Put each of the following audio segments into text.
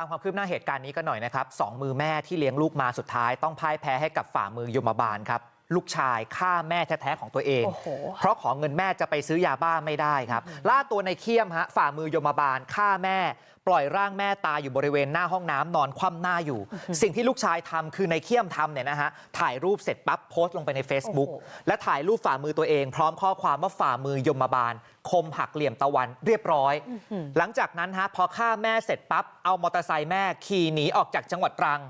ตามความคืบหน้าเหตุการณ์นี้กันหน่อยนะครับสองมือแม่ที่เลี้ยงลูกมาสุดท้ายต้องพ่ายแพ้ให้กับฝ่ามือยมบาลครับ ลูกชายฆ่าแม่แท้ๆของตัวเองโอ้โหเพราะขอเงินแม่จะไปซื้อยาบ้าไม่ได้ครับ ล่าตัวในเคียมฮะฝ่ามือยมบาลฆ่าแม่ ปล่อยร่างแม่ตายอยู่บริเวณหน้าห้องน้ำนอนคว่ำหน้าอยู่ สิ่งที่ลูกชายทำคือในเคียมทำเนี่ยนะฮะถ่ายรูปเสร็จปั๊บโพสต์ลงไปใน Facebook โอ้โหและถ่ายรูปฝ่ามือตัวเอง พร้อมข้อความว่าฝ่ามือยมบาลคมหักเหลี่ยมตะวันเรียบร้อย หลังจากนั้นฮะพอฆ่าแม่เสร็จปั๊บเอามอเตอร์ไซค์แม่ขี่หนีออกจากจังหวัดตรัง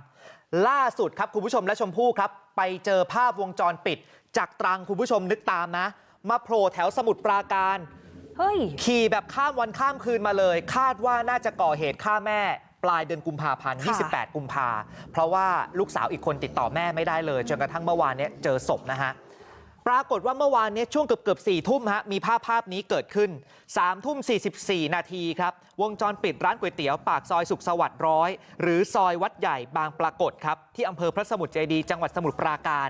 ล่าสุดครับคุณผู้ชมและชมพู่ครับ ไปเจอภาพวงจรปิด จากตรังคุณผู้ชมนึกตามนะ มาโผล่แถวสมุทรปราการเฮ้ยขี่แบบข้ามวันข้ามคืนมาเลย คาดว่าน่าจะก่อเหตุฆ่าแม่ ปลายเดือนกุมภาพันธ์ค่ะ28 กุมภาเพราะว่าลูกสาวอีกคนติดต่อแม่ไม่ได้เลย จนกระทั่งเมื่อวานเนี้ยเจอศพนะฮะป รากฏว่าเมื่อวานนี้ช่วงเกือบเกือบสี่ทุ่มฮะมีภาพภาพนี้เกิดขึ้น3ามทุ่ม44 นาทีครับ วงจรปิดร้านก๋วยเตี๋ยวปากซอยสุขสวัสดิ์ร้อยหรือซอยวัดใหญ่บางปรากฏครับ ที่อำเภอพระสมุทรเจดี จังหวัดสมุทรปราการ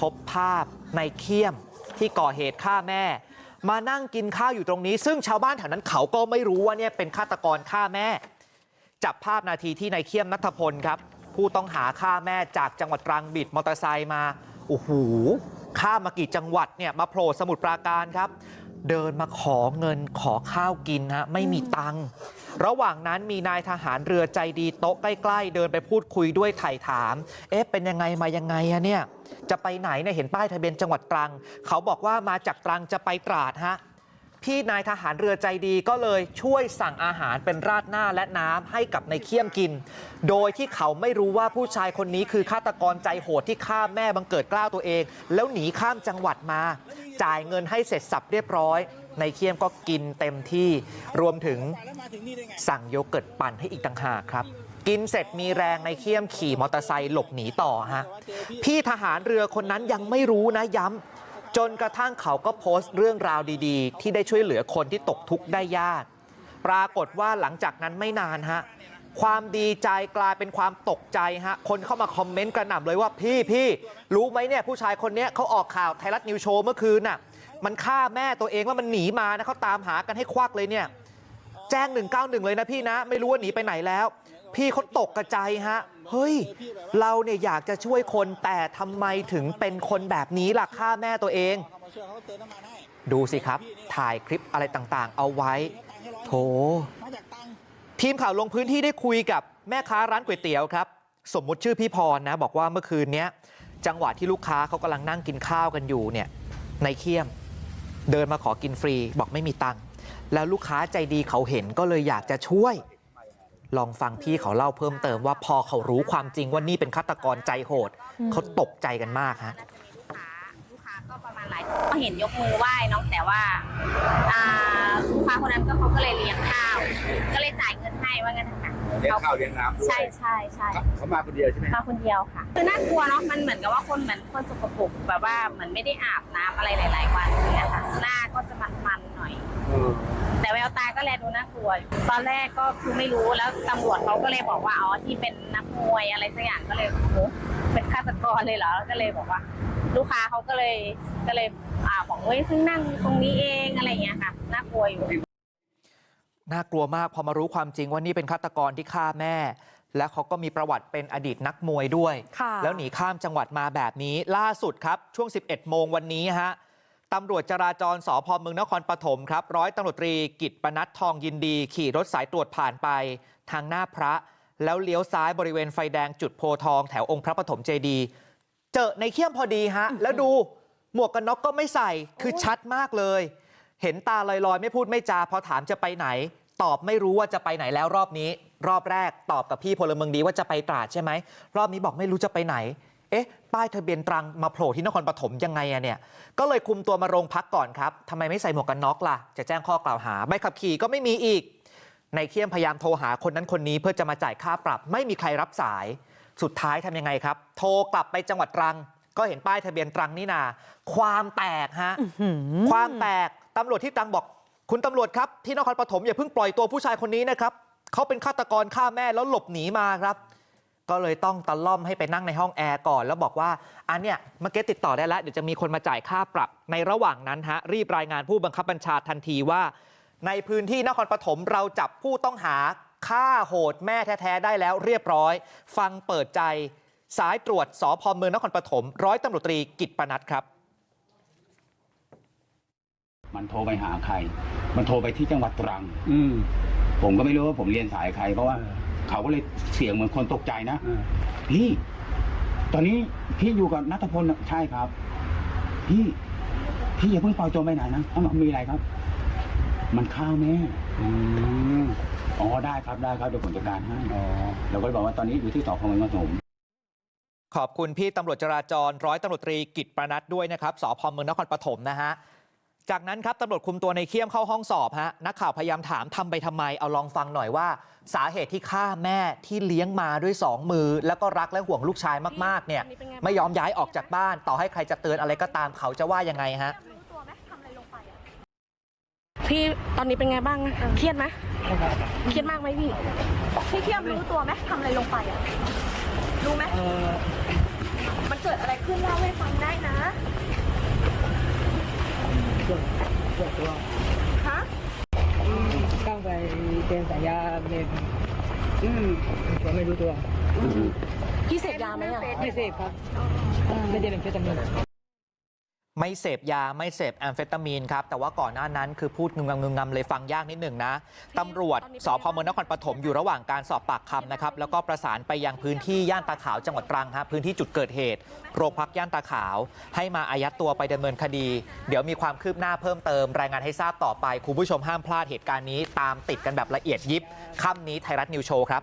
พบภาพในเขี้ยมที่ก่อเหตุฆ่าแม่ มานั่งกินข้าวอยู่ตรงนี้ ซึ่งชาวบ้านแถวนั้นเขาก็ไม่รู้ว่าเนี่ยเป็นฆาตกรฆ่าแม่ จับภาพนาทีที่นายเขี้ยมนัทพลครับผู้ต้องหาฆ่าแม่จากจังหวัดตรังบิดมอเตอร์ไซค์มาโอ้โห ข้ามมากี่จังหวัดเนี่ยมาโผล่สมุทรปราการครับ เดินมาขอเงินขอข้าวกินฮะไม่มีตังค์ระหว่างนั้นมีนายทหารเรือใจดีโต๊ะใกล้ ๆ เดินไปพูดคุยด้วยไถ่ถาม เอ๊ะเป็นยังไงมายังไงอะเนี่ยจะไปไหนเนี่ยเห็นป้ายทะเบียนจังหวัดตรัง เขาบอกว่ามาจากตรังจะไปตราดฮะ พี่นายทหารเรือใจดีก็เลยช่วยสั่งอาหารเป็นราดหน้าและน้ำให้กับในเขี้ยมกิน โดยที่เขาไม่รู้ว่าผู้ชายคนนี้คือฆาตกรใจโหดที่ฆ่าแม่บังเกิดกล้าวตัวเอง แล้วหนีข้ามจังหวัดมา จ่ายเงินให้เสร็จสับเรียบร้อย ในเขี้ยมก็กินเต็มที่รวมถึงสั่งโยเกิร์ตปั่นให้อีกต่างหากครับกินเสร็จมีแรงในเขี้ยมขี่มอเตอร์ไซค์หลบหนีต่อฮะพี่ทหารเรือคนนั้นยังไม่รู้นะย้ำ จนกระทั่งเขาก็โพสต์เรื่องราวดีๆที่ได้ช่วยเหลือคนที่ตกทุกข์ได้ยากปรากฏว่าหลังจากนั้นไม่นานฮะความดีใจกลายเป็นความตกใจฮะคนเข้ามาคอมเมนต์กระหน่ำเลยว่าพี่พี่รู้ไหมเนี่ยผู้ชายคนนี้เขาออกข่าวไทยรัฐนิวโชว์เมื่อคืนน่ะมันฆ่าแม่ตัวเองแล้วมันหนีมานะเขาตามหากันให้ควักเลยเนี่ยแจ้ง 191 เลยนะพี่นะ ไม่รู้ว่าหนีไปไหนแล้ว พี่เขาตกกระใจฮะเฮ้ยเราเนี่ยอยากจะช่วยคนแต่ทำไมถึงเป็นคนแบบนี้ล่ะฆ่าแม่ตัวเองดูสิครับถ่ายคลิปอะไรต่างๆ เอาไว้โถทีมข่าวลงพื้นที่ได้คุยกับแม่ค้าร้านก๋วยเตี๋ยวครับ สมมุติชื่อพี่พรนะ บอกว่าเมื่อคืนเนี้ยจังหวะที่ลูกค้าเขากำลังนั่งกินข้าวกันอยู่เนี่ยในเคียม เดินมาขอกินฟรี บอกไม่มีตังค์แล้วลูกค้าใจดีเขาเห็นก็เลยอยากจะช่วย ลองฟังพี่เขาเล่าเพิ่มเติมว่าพอเขารู้ความจริงว่านี่เป็นฆาตกรใจโหดเขาตกใจกันมากฮะลูกค้าก็ประมาณหลายคนก็เห็นยกมือไหว้เน้องแต่ว่าอ่าลูกค้าคนนั้นก็เขาก็เลยเลี้ยงข้าว ก็เลยจ่ายเงินให้ว่างั้นนะคะเลี้ยงข้าวเลี้ยงน้ำด้วยใช่ใช่ใช่เขามาคนเดียวใช่ไหมมาคนเดียวค่ะคือน่ากลัวเนาะมันเหมือนกับว่าคนเหมือนคนสกปรกแบบว่าเหมือนไม่ได้อาบน้ำอะไรหลาย ๆ วันอย่างเงี้ยค่ะหน้าก็จะมันๆหน่อยเออ แต่แววตาก็แลดูน่ากลัวอยู่ตอนแรกก็คือไม่รู้แล้วตำรวจเขาก็เลยบอกว่าอ๋อที่เป็นนักมวยอะไรสักอย่างก็เลยโอ้โหเป็นฆาตกรเลยเหรอก็เลยบอกว่า ลูกค้าเขาก็เลยก็เลยอ่าบอกเฮ้ยเพิ่งนั่งตรงนี้เองอะไรอย่างเงี้ยค่ะน่ากลัวอยู่น่ากลัวมากพอมารู้ความจริงว่านี่เป็นฆาตกรที่ฆ่าแม่ และเขาก็มีประวัติเป็นอดีตนักมวยด้วยค่ะแล้วหนีข้ามจังหวัดมาแบบนี้ล่าสุดครับช่วง 11 โมงวันนี้ฮะ ตำรวจจราจรสพเมืองนครปฐมครับร้อยตำรวจตรีกิตปนัดทองยินดีขี่รถสายตรวจผ่านไปทางหน้าพระ แล้วเลี้ยวซ้ายบริเวณไฟแดงจุดโพธิ์ทองแถวองค์พระปฐมเจดีย์เจอในเขี้ยมพอดีฮะ แล้วดูหมวกกันน็อกก็ไม่ใส่คือชัดมากเลย เห็นตาลอยๆ ไม่พูดไม่จาพอถามจะไปไหน ตอบไม่รู้ว่าจะไปไหนแล้วรอบนี้ รอบแรกตอบกับพี่พลเมืองดีว่าจะไปตราดใช่ไหมรอบนี้บอกไม่รู้จะไปไหน เอ๊ะป้ายทะเบียนตรังมาโผล่ที่นครปฐมยังไงอะเนี่ยก็เลยคุมตัวมาโรงพักก่อนครับทำไมไม่ใส่หมวกกันน็อกล่ะจะแจ้งข้อกล่าวหาใบขับขี่ก็ไม่มีอีก ในเคียมพยายามโทรหาคนนั้นคนนี้เพื่อจะมาจ่ายค่าปรับ ไม่มีใครรับสายสุดท้ายทำยังไงครับ โทรกลับไปจังหวัดตรัง ก็เห็นป้ายทะเบียนตรังนี่นา ความแตกฮะความแตกตำรวจที่ตรังบอก คุณตำรวจครับที่นครปฐมอย่าเพิ่งปล่อยตัวผู้ชายคนนี้นะครับเขาเป็นฆาตกรฆ่าแม่แล้วหลบหนีมาครับ ก็เลยต้องตะล่อมให้ไปนั่งในห้องแอร์ก่อนแล้วบอกว่าอันเนี้ยเมื่อกี้ติดต่อได้แล้วเดี๋ยวจะมีคนมาจ่ายค่าปรับในระหว่างนั้นฮะรีบรายงานผู้บังคับบัญชาทันทีว่าในพื้นที่นครปฐมเราจับผู้ต้องหาฆ่าโหดแม่แท้ๆได้แล้วเรียบร้อย ฟังเปิดใจสายตรวจสพเมืองนครปฐมร้อยตำรวจตรีกิตปนัดครับ มันโทรไปหาใคร มันโทรไปที่จังหวัดตรัง อืมผมก็ไม่รู้ว่าผมเรียนสายใครเพราะว่า เขาก็เลยเสียงเหมือนคนตกใจนะอ่าพี่ตอนนี้พี่อยู่กับนัทพลน่ะใช่ครับ พี่พี่อย่าเพิ่งปล่อยตัวไปไหนนะอ้าวมีอะไรครับ มันฆ่าแม่อืมอ๋อได้ครับได้ครับเดี๋ยวผมจัดการให้อ๋อเราก็เลยบอกว่าตอนนี้อยู่ที่สพเมืองนครปฐมขอบคุณพี่ตำรวจจราจรร้อยตำรวจตรีกิตประนัดด้วยนะครับสพเมืองนครปฐมนะฮะ จากนั้นครับตำรวจคุมตัวในเขี้ยมเข้าห้องสอบฮะนักข่าวพยายามถามทำไปทำไมเอาลองฟังหน่อยว่าสาเหตุที่ฆ่าแม่ที่เลี้ยงมาด้วยสองมือ แล้วก็รักและห่วงลูกชายมากๆเนี่ยไม่ยอมย้ายออกจากบ้าน ต่อให้ใครจะเตือนอะไรก็ตามเขาจะว่ายังไงฮะพี่ตอนนี้เป็นไงบ้างอะเครียดไหมเครียดมากไหมพี่พี่เทียมรู้ตัวไหมทำอะไรลงไปอะรู้ไหมมันเกิดอะไรขึ้นเล่าให้ฟังได้นะ ฮะตั้งไปเป็นสายยาเมนอืมผมไม่รู้ตัว พี่เสพยาไหมอะไม่เสพครับ ไม่ได้เป็นเคตามีน ไม่เสพยาไม่เสพแอมเฟตามีนครับ แต่ว่าก่อนหน้านั้นคือพูดงึมงำงึมงำเลยฟังยากนิดหนึ่งนะตำรวจสพเมืองนครปฐมอยู่ระหว่างการสอบปากคำนะครับ แล้วก็ประสานไปยังพื้นที่ย่านตาขาวจังหวัดตรังฮะพื้นที่จุดเกิดเหตุ โรงพักย่านตาขาว ให้มาอายัดตัวไปดำเนินคดี เดี๋ยวมีความคืบหน้าเพิ่มเติม รายงานให้ทราบต่อไปคุณผู้ชมห้ามพลาดเหตุการณ์นี้ ตามติดกันแบบละเอียดยิบค่ำนี้ไทยรัฐนิวโชว์ครับ